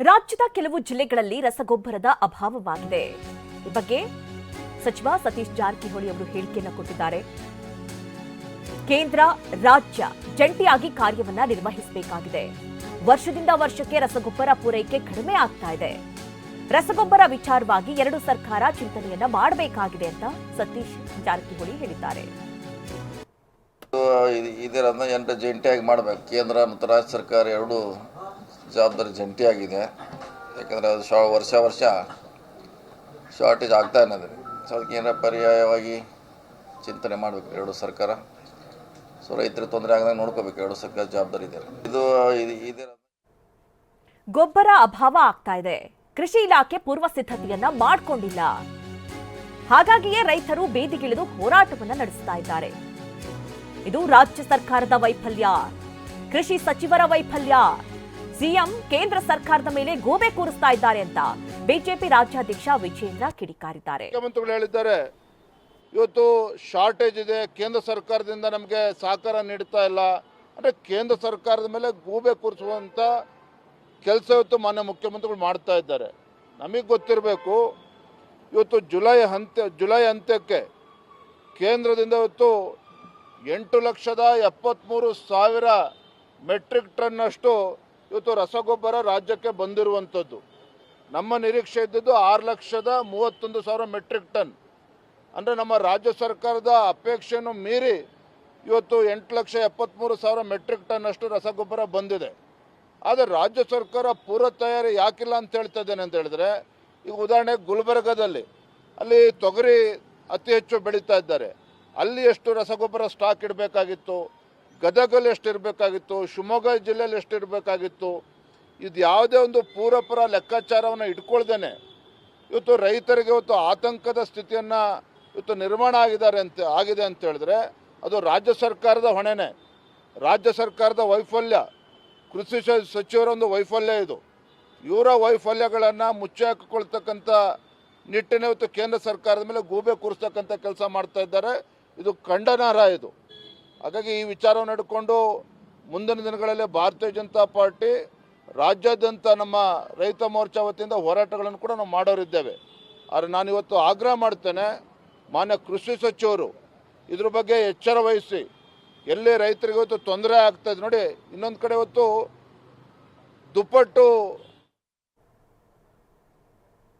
ರಾಜ್ಯದ ಕೆಲವು ಜಿಲ್ಲೆಗಳಲ್ಲಿ ರಸಗೊಬ್ಬರದ ಅಭಾವವಾಗಿದೆ. ಈ ಬಗ್ಗೆ ಸಚಿವ ಸತೀಶ್ ಜಾರಕಿಹೊಳಿ ಅವರು ಹೇಳಿಕೆಯನ್ನು ಕೊಟ್ಟಿದ್ದಾರೆ. ಕೇಂದ್ರ, ರಾಜ್ಯ ಜಂಟಿಯಾಗಿ ಕಾರ್ಯವನ್ನ ನಿರ್ವಹಿಸಬೇಕಾಗಿದೆ. ವರ್ಷದಿಂದ ವರ್ಷಕ್ಕೆ ರಸಗೊಬ್ಬರ ಪೂರೈಕೆ ಕಡಿಮೆ ಆಗ್ತಾ ಇದೆ. ರಸಗೊಬ್ಬರ ವಿಚಾರವಾಗಿ ಎರಡು ಸರ್ಕಾರ ಚಿಂತನೆಯನ್ನ ಮಾಡಬೇಕಾಗಿದೆ ಅಂತ ಸತೀಶ್ ಜಾರಕಿಹೊಳಿ ಹೇಳಿದ್ದಾರೆ. ಜಂಟಿಯಾಗಿ ಮಾಡಬೇಕು. ಕೇಂದ್ರ ಮತ್ತು ರಾಜ್ಯ ಸರ್ಕಾರ ಎರಡು ಜವಾಬ್ದಾರಿ ಜಂಟಿಯಾಗಿದೆ ಯಾಕಂದರೆ ಅದು ಶಾ, ವರ್ಷ ವರ್ಷ ಶಾರ್ಟೇಜ್ ಆಗ್ತಾ ಇದೆ ಸೊ, ಅದಕ್ಕೆ ಏನಾರ ಪರ್ಯಾಯವಾಗಿ ಚಿಂತನೆ ಮಾಡಬೇಕು ಎರಡು ಸರ್ಕಾರ. ಸೊ, ರೈತರು ತೊಂದರೆ ಆಗದಂಗೆ ನೋಡ್ಕೋಬೇಕು. ಎರಡು ಸರ್ಕಾರ ಜವಾಬ್ದಾರಿ ಇದೆ. ಇದು ಗೊಬ್ಬರ ಅಭಾವ ಆಗ್ತಾ ಇದೆ. ಕೃಷಿ ಇಲಾಖೆ ಪೂರ್ವ ಸಿದ್ಧತೆಯನ್ನ ಮಾಡಿಕೊಂಡಿಲ್ಲ. ಹಾಗಾಗಿಯೇ ರೈತರು ಬೇದಿಗಿಳಿದು ಹೋರಾಟವನ್ನ ನಡೆಸ್ತಾ ಇದ್ದಾರೆ. ಇದು ರಾಜ್ಯ ಸರ್ಕಾರದ ವೈಫಲ್ಯ. ಕೃಷಿ ಸಚಿವರ ವೈಫಲ್ಯ. ಸಿಎಂ ಕೇಂದ್ರ ಸರ್ಕಾರದ ಮೇಲೆ ಗೋಬೆ ಕೂರಿಸ್ತಾ ಇದ್ದಾರೆ ಅಂತ ಬಿಜೆಪಿ ರಾಜ್ಯಾಧ್ಯಕ್ಷ ವಿಜೇಂದ್ರ ಕಿಡಿಕಾರಿದ್ದಾರೆ. ಮುಖ್ಯಮಂತ್ರಿಗಳು ಹೇಳಿದ್ದಾರೆ, ಇವತ್ತು ಶಾರ್ಟೇಜ್ ಇದೆ, ಕೇಂದ್ರ ಸರ್ಕಾರದಿಂದ ನಮಗೆ ಸಹಕಾರ ನೀಡ್ತಾ ಇಲ್ಲ. ಅಂದರೆ ಕೇಂದ್ರ ಸರ್ಕಾರದ ಮೇಲೆ ಗೂಬೆ ಕೂರಿಸುವಂಥ ಕೆಲಸ ಇವತ್ತು ಮಾನ್ಯ ಮುಖ್ಯಮಂತ್ರಿಗಳು ಮಾಡ್ತಾ ಇದ್ದಾರೆ. ನಮಗೆ ಗೊತ್ತಿರಬೇಕು, ಇವತ್ತು ಜುಲೈ ಅಂತ್ಯ ಜುಲೈ ಅಂತ್ಯಕ್ಕೆ ಕೇಂದ್ರದಿಂದ ಇವತ್ತು ಎಂಟು ಲಕ್ಷದ ಎಪ್ಪತ್ತ್ಮೂರು ಸಾವಿರ ಮೆಟ್ರಿಕ್ ಟನ್ನಷ್ಟು ಇವತ್ತು ರಸಗೊಬ್ಬರ ರಾಜ್ಯಕ್ಕೆ ಬಂದಿರುವಂಥದ್ದು. ನಮ್ಮ ನಿರೀಕ್ಷೆ ಇದ್ದದ್ದು ಆರು ಲಕ್ಷದ ಮೂವತ್ತೊಂದು ಸಾವಿರ ಮೆಟ್ರಿಕ್ ಟನ್. ಅಂದರೆ ನಮ್ಮ ರಾಜ್ಯ ಸರ್ಕಾರದ ಅಪೇಕ್ಷೆಯನ್ನು ಮೀರಿ ಇವತ್ತು ಎಂಟು ಲಕ್ಷ ಎಪ್ಪತ್ತ್ಮೂರು ಸಾವಿರ ಮೆಟ್ರಿಕ್ ಟನ್ ಅಷ್ಟು ರಸಗೊಬ್ಬರ ಬಂದಿದೆ. ಆದರೆ ರಾಜ್ಯ ಸರ್ಕಾರ ಪೂರ್ವ ತಯಾರಿ ಯಾಕಿಲ್ಲ ಅಂತ ಹೇಳ್ತಾ ಇದ್ದೇನೆ ಅಂತ ಹೇಳಿದ್ರೆ, ಈಗ ಉದಾಹರಣೆಗೆ ಗುಲ್ಬರ್ಗದಲ್ಲಿ ಅಲ್ಲಿ ತೊಗರಿ ಅತಿ ಹೆಚ್ಚು ಬೆಳೀತಾ ಇದ್ದಾರೆ. ಅಲ್ಲಿ ಎಷ್ಟು ರಸಗೊಬ್ಬರ ಸ್ಟಾಕ್ ಇಡಬೇಕಾಗಿತ್ತು? ಗದಗಲ್ಲಿ ಎಷ್ಟಿರಬೇಕಾಗಿತ್ತು, ಶಿವಮೊಗ್ಗ ಜಿಲ್ಲೆಯಲ್ಲಿ ಎಷ್ಟಿರಬೇಕಾಗಿತ್ತು, ಇದು ಯಾವುದೇ ಒಂದು ಪೂರಪರ ಲೆಕ್ಕಾಚಾರವನ್ನು ಇಟ್ಕೊಳ್ದೇನೆ ಇವತ್ತು ರೈತರಿಗೆ ಇವತ್ತು ಆತಂಕದ ಸ್ಥಿತಿಯನ್ನು ಇವತ್ತು ನಿರ್ಮಾಣ ಆಗಿದ್ದಾರೆ ಅಂತ, ಆಗಿದೆ ಅಂತ ಹೇಳಿದ್ರೆ ಅದು ರಾಜ್ಯ ಸರ್ಕಾರದ ಹೊಣೆನೇ. ರಾಜ್ಯ ಸರ್ಕಾರದ ವೈಫಲ್ಯ, ಕೃಷಿ ಸಚಿವರೊಂದು ವೈಫಲ್ಯ ಇದು. ಇವರ ವೈಫಲ್ಯಗಳನ್ನು ಮುಚ್ಚಿ ಹಾಕಿಕೊಳ್ತಕ್ಕಂಥ ನಿಟ್ಟಿನ ಇವತ್ತು ಕೇಂದ್ರ ಸರ್ಕಾರದ ಮೇಲೆ ಗೂಬೆ ಕೂರಿಸ್ತಕ್ಕಂಥ ಕೆಲಸ ಮಾಡ್ತಾ ಇದ್ದಾರೆ. ಇದು ಖಂಡನಾರ್ಹ ಇದು. ಹಾಗಾಗಿ ಈ ವಿಚಾರವನ್ನು ನಡ್ಕೊಂಡು ಮುಂದಿನ ದಿನಗಳಲ್ಲಿ ಭಾರತೀಯ ಜನತಾ ಪಾರ್ಟಿ ರಾಜ್ಯಾದ್ಯಂತ ನಮ್ಮ ರೈತ ಮೋರ್ಚಾ ವತಿಯಿಂದ ಹೋರಾಟಗಳನ್ನು ಕೂಡ ನಾವು ಮಾಡೋರಿದ್ದೇವೆ. ಆದರೆ ನಾನು ಇವತ್ತು ಆಗ್ರಹ ಮಾಡ್ತೇನೆ, ಮಾನ್ಯ ಕೃಷಿ ಸಚಿವರು ಇದ್ರ ಬಗ್ಗೆ ಎಚ್ಚರ ವಹಿಸಿ, ಎಲ್ಲಿ ರೈತರಿಗೆ ಇವತ್ತು ತೊಂದರೆ ಇದೆ ನೋಡಿ, ಇನ್ನೊಂದು ಕಡೆ ಇವತ್ತು ದುಪ್ಪಟ್ಟು